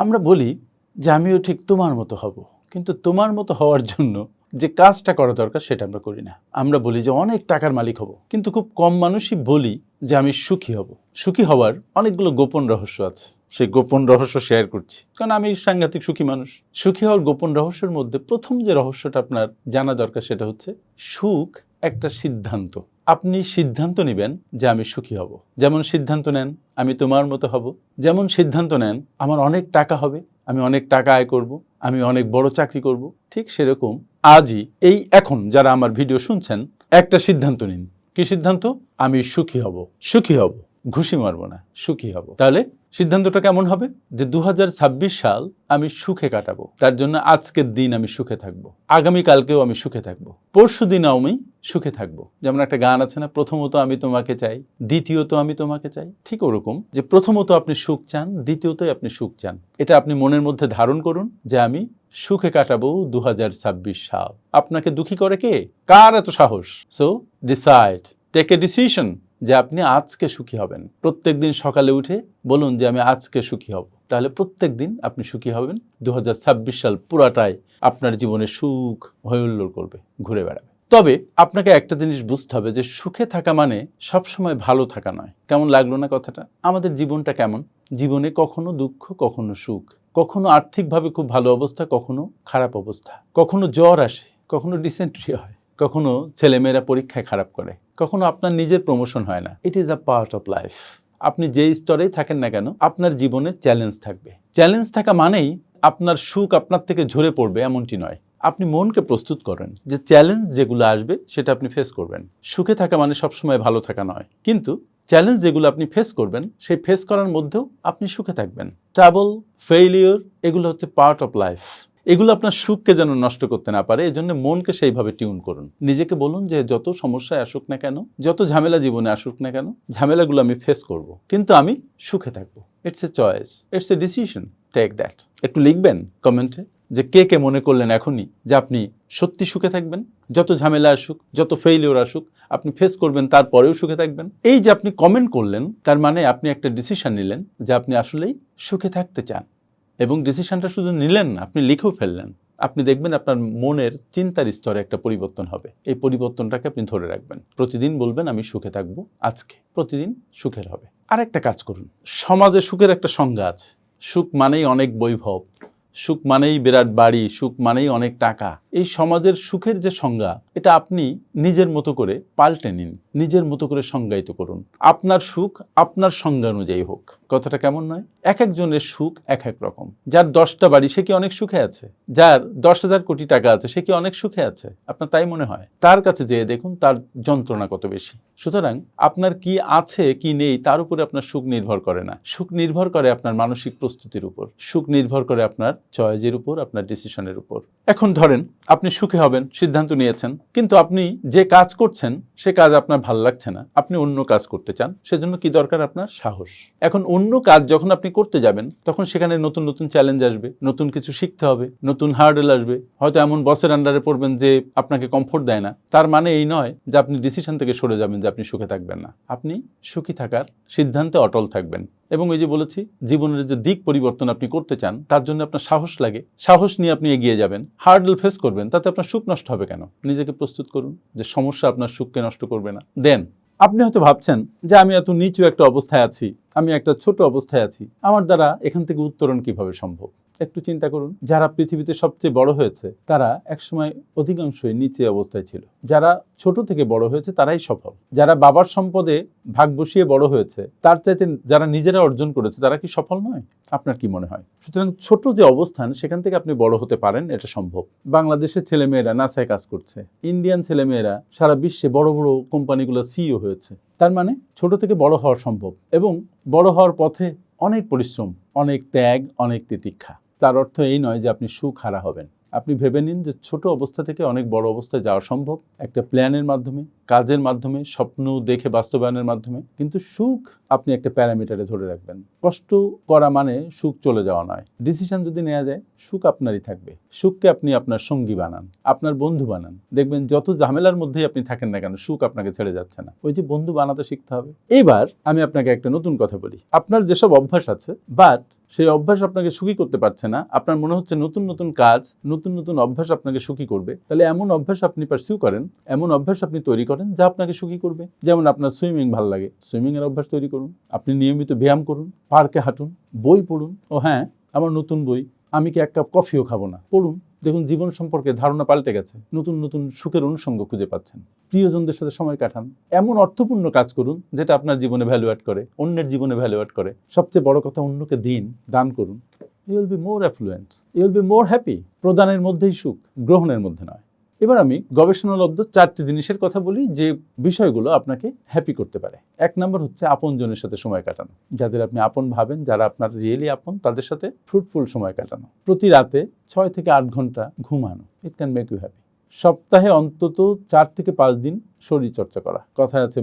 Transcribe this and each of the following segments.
আমরা বলি যে আমিও ঠিক তোমার মতো হব। কিন্তু তোমার মতো হওয়ার জন্য যে কাজটা করা দরকার সেটা আমরা করি না। আমরা বলি যে অনেক টাকার মালিক হব। কিন্তু খুব কম মানুষই বলি যে আমি সুখী হব। সুখী হওয়ার অনেকগুলো গোপন রহস্য আছে। সেই গোপন রহস্য শেয়ার করছি। কারণ আমি সাংঘাতিক সুখী মানুষ। সুখী হওয়ার গোপন রহস্যের মধ্যে প্রথম যে রহস্যটা আপনার জানা দরকার সেটা হচ্ছে সুখ একটা সিদ্ধান্ত। আপনি সিদ্ধান্ত নেবেন যে আমি সুখী হব। যেমন সিদ্ধান্ত নেন, আমি তোমার মতো হব। যেমন সিদ্ধান্ত নেন, আমার অনেক টাকা হবে, আমি অনেক টাকা আয় করব, আমি অনেক বড় চাকরি করব। ঠিক সেরকম আজই, এই এখন যারা আমার ভিডিও শুনছেন, একটা সিদ্ধান্ত নিন। কি সিদ্ধান্ত? আমি সুখী হব। সুখী হব। ঘুষি মারবো না, সুখী হব। তাহলে সিদ্ধান্তটা কেমন হবে? যে দু হাজার ছাব্বিশ সাল আমি সুখে কাটাবো। তার জন্য আজকের দিন আমি সুখে থাকব। আগামীকালকেও আমি সুখে থাকব। পরশু দিনও আমি সুখে থাকব। যেমন একটা গান আছে না, প্রথমত আমি তোমাকে চাই, দ্বিতীয়ত আমি তোমাকে চাই। ঠিক ওরকম যে প্রথমত আপনি সুখ চান, দ্বিতীয়তই আপনি সুখ চান। এটা আপনি মনের মধ্যে ধারণ করুন যে আমি সুখে কাটাবো দু হাজার ছাব্বিশ সাল। আপনাকে দুঃখী করে কে? কার এত সাহস? So decide take a decision যে আপনি আজকে সুখী হবেন। প্রত্যেক দিন সকালে উঠে বলুন যে, আমি আজকে সুখী হব। তাহলে প্রত্যেক দিন আপনি সুখী হবেন। দু হাজার ছাব্বিশ সাল পুরাটাই আপনার জীবনে সুখ, হৈহুল্লোড় করবে, ঘুরে বেড়াবে। তবে আপনাকে একটা জিনিস বুঝতে হবে যে, সুখে থাকা মানে সবসময় ভালো থাকা নয়। কেমন লাগল না কথাটা? আমাদের জীবনটা কেমন? জীবনে কখনো দুঃখ, কখনো সুখ, কখনো আর্থিকভাবে খুব ভালো অবস্থা, কখনো খারাপ অবস্থা, কখনো জ্বর আসে, কখনো ডিসেন্ট্রি হয়, কখনো ছেলেমেয়েরা পরীক্ষায় খারাপ করে কখনো আপনার নিজের প্রমোশন হয় না। It is a part of life আপনি যেই স্তরেই থাকেন না কেন, আপনার জীবনে চ্যালেঞ্জ থাকবে। চ্যালেঞ্জ থাকা মানেই আপনার সুখ আপনার থেকে ঝরে পড়বে এমনটি নয়। আপনি মনকে প্রস্তুত করেন যে চ্যালেঞ্জ যেগুলো আসবে সেটা আপনি ফেস করবেন। সুখে থাকা মানে সবসময় ভালো থাকা নয়। কিন্তু চ্যালেঞ্জ যেগুলো আপনি ফেস করবেন, সেই ফেস করার মধ্যেও আপনি সুখে থাকবেন। ট্রাবল ফেইলিওর এগুলো হচ্ছে পার্ট অফ লাইফ এগুলো আপনার সুখকে যেন নষ্ট করতে না পারে এই জন্য মনকে সেইভাবে টিউন করুন। নিজেকে বলুন যে যত সমস্যায় আসুক না কেন, যত ঝামেলা জীবনে আসুক না কেন, ঝামেলাগুলো আমি ফেস করব। কিন্তু আমি সুখে থাকব। It's a choice it's a decision take that একটু লিখবেন কমেন্টে যে কে কে মনে করলেন এখনই যে আপনি সত্যি সুখে থাকবেন? যত ঝামেলা আসুক, যত ফেইলিওর আসুক, আপনি ফেস করবেন, তারপরেও সুখে থাকবেন। এই যে আপনি কমেন্ট করলেন, তার মানে আপনি একটা ডিসিশন নিলেন যে আপনি আসলেই সুখে থাকতে চান। এবং ডিসিশনটা শুধু নিলেন না, আপনি লিখেও ফেললেন। আপনি দেখবেন আপনার মনের চিন্তার স্তরে একটা পরিবর্তন হবে। এই পরিবর্তনটাকে আপনি ধরে রাখবেন। প্রতিদিন বলবেন, আমি সুখে থাকব আজকে। প্রতিদিন সুখের হবে। আর একটা কাজ করুন। সমাজে সুখের একটা সংজ্ঞা আছে। সুখ মানেই অনেক বৈভব। সুখ মানেই বিরাট বাড়ি। সুখ মানেই অনেক টাকা। এই সমাজের সুখের যে সংজ্ঞা, এটা আপনি নিজের মতো করে পাল্টে নিন, নিজের মতো করে সংজ্ঞায়িত করুন। আপনার সুখ আপনার সংজ্ঞা অনুযায়ী হোক। কথাটা কেমন নয়? এক একজনের সুখ এক এক রকম। যার দশটা বাড়ি, সে কি অনেক সুখে আছে? যার দশ হাজার কোটি টাকা আছে, সে কি অনেক সুখে আছে? আপনার তাই মনে হয়? তার কাছে যেয়ে দেখুন, তার যন্ত্রণা কত বেশি। সুতরাং আপনার কি আছে, কি নেই, তার উপরে আপনার সুখ নির্ভর করে না। সুখ নির্ভর করে আপনার মানসিক প্রস্তুতির উপর। সুখ নির্ভর করে আপনার চয়েজের উপর, আপনার ডিসিশনের উপর। এখন ধরেন আপনি সুখে হবেন, সিদ্ধান্ত নিয়েছেন, কিন্তু আপনি যে কাজ করছেন, সে কাজ আপনার ভালো লাগছে না। আপনি অন্য কাজ করতে চান, সেজন্য কি দরকার আপনার? সাহস। এখন অন্য কাজ যখন আপনি করতে যাবেন, তখন সেখানে নতুন নতুন চ্যালেঞ্জ আসবে, নতুন কিছু শিখতে হবে, নতুন হার্ডেল আসবে। হয়তো এমন বসের আন্ডারে পড়বেন যে আপনাকে কমফোর্ট দেয় না। তার মানে এই নয় যে আপনি ডিসিশন থেকে সরে যাবেন যে আপনি সুখে থাকবেন না। আপনি সুখী থাকার সিদ্ধান্তে অটল থাকবেন। এবং ওই যে বলেছি, জীবনের যে দিক পরিবর্তন আপনি করতে চান, তার জন্য আপনার সাহস লাগে। সাহস নিয়ে আপনি এগিয়ে যাবেন। হার্ডল ফেস করবেন, তাতে আপনার সুখ নষ্ট হবে কেন? নিজেকে প্রস্তুত করুন যে সমস্যা আপনার সুখকে নষ্ট করবে না। দেন আপনি হয়তো ভাবছেন যে আমি এত নিচু একটা অবস্থায় আছি, আমি একটা ছোট অবস্থায় আছি, আমার দ্বারা এখান থেকে উত্তরণ কীভাবে সম্ভব? একটু চিন্তা করুন। যারা পৃথিবীতে সবচেয়ে বড় হয়েছে, তারা একসময় অধিকাংশই নিচে অবস্থায় ছিল। যারা ছোট থেকে বড় হয়েছে, তারাই সফল। যারা বাবার সম্পদে ভাগ বসিয়ে বড় হয়েছে, তার চাইতে যারা নিজেরা অর্জন করেছে, তারা কি সফল নয়? আপনার কি মনে হয়? সুতরাং ছোট যে অবস্থান, সেখান থেকে আপনি বড় হতে পারেন, এটা সম্ভব। বাংলাদেশের ছেলেমেয়েরা নাসায় কাজ করছে। ইন্ডিয়ান ছেলেমেয়েরা সারা বিশ্বে বড় বড় কোম্পানিগুলো সিইও হয়েছে। তার মানে ছোট থেকে বড় হওয়া সম্ভব। এবং বড় হওয়ার পথে অনেক পরিশ্রম, অনেক ত্যাগ, অনেক তিতিক্ষা। তার অর্থ এই নয় যে আপনি সুখ হারা হবেন। আপনি ভেবে নিন যে ছোট অবস্থা থেকে অনেক বড় অবস্থায় যাওয়া সম্ভব। একটা প্ল্যানের মাধ্যমে, কাজের মাধ্যমে, স্বপ্ন দেখে বাস্তবায়নের মাধ্যমে। কিন্তু সুখ আপনি একটা প্যারামিটারে ধরে রাখবেন। কষ্ট করা মানে সুখ চলে যাওয়া নয়। ডিসিশন যদি নেওয়া যায়, সুখ আপনারই থাকবে। সুখকে আপনি আপনার সঙ্গী বানান, আপনার বন্ধু বানান। দেখবেন যত ঝামেলার মধ্যেই আপনি থাকেন না কেন, সুখ আপনাকে ছেড়ে যাচ্ছে না। ওই যে বন্ধু বানাতে শিখতে হবে। এইবার আমি আপনাকে একটা নতুন কথা বলি। আপনার যেসব অভ্যাস আছে, বাট সেই অভ্যাস আপনাকে সুখী করতে পারছে না, আপনার মনে হচ্ছে নতুন নতুন কাজ, নতুন নতুন অভ্যাস আপনাকে সুখী করবে, তাহলে এমন অভ্যাস আপনি পারসিউ করেন, এমন অভ্যাস আপনি তৈরি করেন যা আপনাকে সুখী করবে। যেমন আপনার সুইমিং ভালো লাগে। সুইমিং এর অভ্যাস তৈরি করুন। আপনি নিয়মিত ব্যায়াম করুন, পার্কে হাঁটুন, বই পড়ুন, ও হ্যাঁ আমার নতুন বই, আমি কি এক কাপ কফিও খাব না? পড়ুন, দেখুন জীবন সম্পর্কে ধারণা পাল্টে গেছে, নতুন নতুন সুখের অনুষঙ্গ খুঁজে পাচ্ছেন। প্রিয়জনদের সাথে সময় কাটান, এমন অর্থপূর্ণ কাজ করুন, যেটা আপনার জীবনে ভ্যালু অ্যাড করে, অন্যের জীবনে ভ্যালু অ্যাড করে। সবচেয়ে বড় কথা, অন্যকে দিন, দান করুন। You will be more affluence you will be more happy প্রদানের মধ্যেই সুখ, গ্রহণের মধ্যে নয়। এবার আমি গবেষণালব্ধ চারটি জিনিসের কথা বলি যে বিষয়গুলো আপনাকে হ্যাপি করতে পারে। এক নম্বর হচ্ছে আপনজনের সাথে সময় কাটানো। যাদের আপনি আপন ভাবেন, যারা আপনার রিয়েলি আপন, তাদের সাথে ফ্রুটফুল সময় কাটানো। প্রতি রাতে ছয় থেকে আট ঘণ্টা ঘুমানো। It can make you happy সপ্তাহে অন্তত চার থেকে পাঁচ দিন শরীর চর্চা করা। কথায় আছে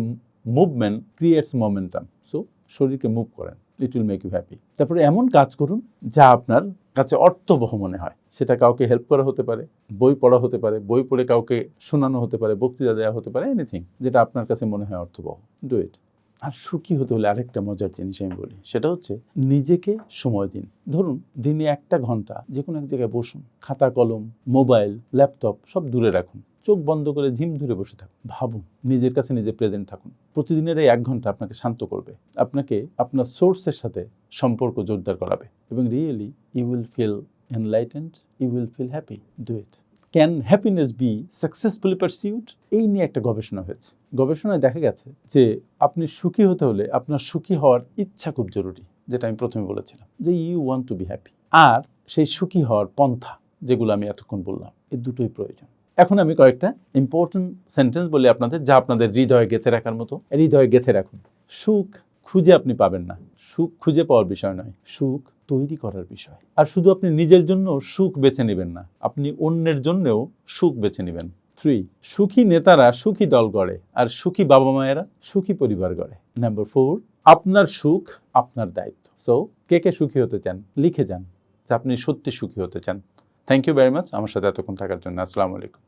মুভমেন্ট ক্রিয়েটস মোমেন্টাম সো শরীরকে মুভ করেন। It will make you happy তারপরে এমন কাজ করুন যা আপনার কাছে অর্থবহ মনে হয়। সেটা কাউকে হেল্প করা হতে পারে, বই পড়া হতে পারে, বই পড়ে কাউকে শোনানো হতে পারে, বক্তৃতা দেওয়া হতে পারে এনিথিং যেটা আপনার কাছে মনে হয় অর্থবহ ডু ইট আর সুখী হতে হলে আরেকটা মজার জিনিস আমি বলি, সেটা হচ্ছে নিজেকে সময় দিন। ধরুন, দিনে একটা ঘণ্টা যে কোনো এক জায়গায় বসুন, খাতা, কলম মোবাইল ল্যাপটপ সব দূরে রাখুন। চোখ বন্ধ করে ঝিম ধরে বসে থাকুন। ভাবুন, নিজের কাছে নিজে প্রেজেন্ট থাকুন। প্রতিদিনের এই এক ঘণ্টা আপনাকে শান্ত করবে। আপনাকে আপনার সোর্সের সাথে সম্পর্ক জোরদার করাবে। এবং really you will feel enlightened you will feel happy do it can happiness be successfully pursued এই নিয়ে একটা গবেষণা হয়েছে। গবেষণায় দেখা গেছে যে আপনি সুখী হতে হলে আপনার সুখী হওয়ার ইচ্ছা খুব জরুরি, যেটা আমি প্রথমে বলেছিলাম, যে you want to be happy আর সেই সুখী হওয়ার পন্থা, যেগুলো আমি এতক্ষণ বললাম এই দুটোই প্রয়োজন। এখন আমি কয়েকটা ইম্পর্টেন্ট সেন্টেন্স বলি আপনাদের, যা আপনাদের হৃদয়ে গেঁথে রাখার মতো। হৃদয়ে গেঁথে রাখুন। সুখ খুঁজে আপনি পাবেন না। সুখ খুঁজে পাওয়ার বিষয় নয়। সুখ তৈরি করার বিষয়। আর শুধু আপনি নিজের জন্য সুখ বেছে নেবেন না, আপনি অন্যের জন্যও সুখ বেছে নেবেন। থ্রি সুখী নেতারা সুখী দল গড়ে, আর সুখী বাবা মায়েরা সুখী পরিবার গড়ে। নাম্বার ফোর আপনার সুখ আপনার দায়িত্ব। সো কে কে সুখী হতে চান? লিখে যান, যে আপনি সত্যি সুখী হতে চান। থ্যাংক ইউ ভেরি মাচ আমার সাথে এতক্ষণ থাকার জন্য আসসালামু আলাইকুম।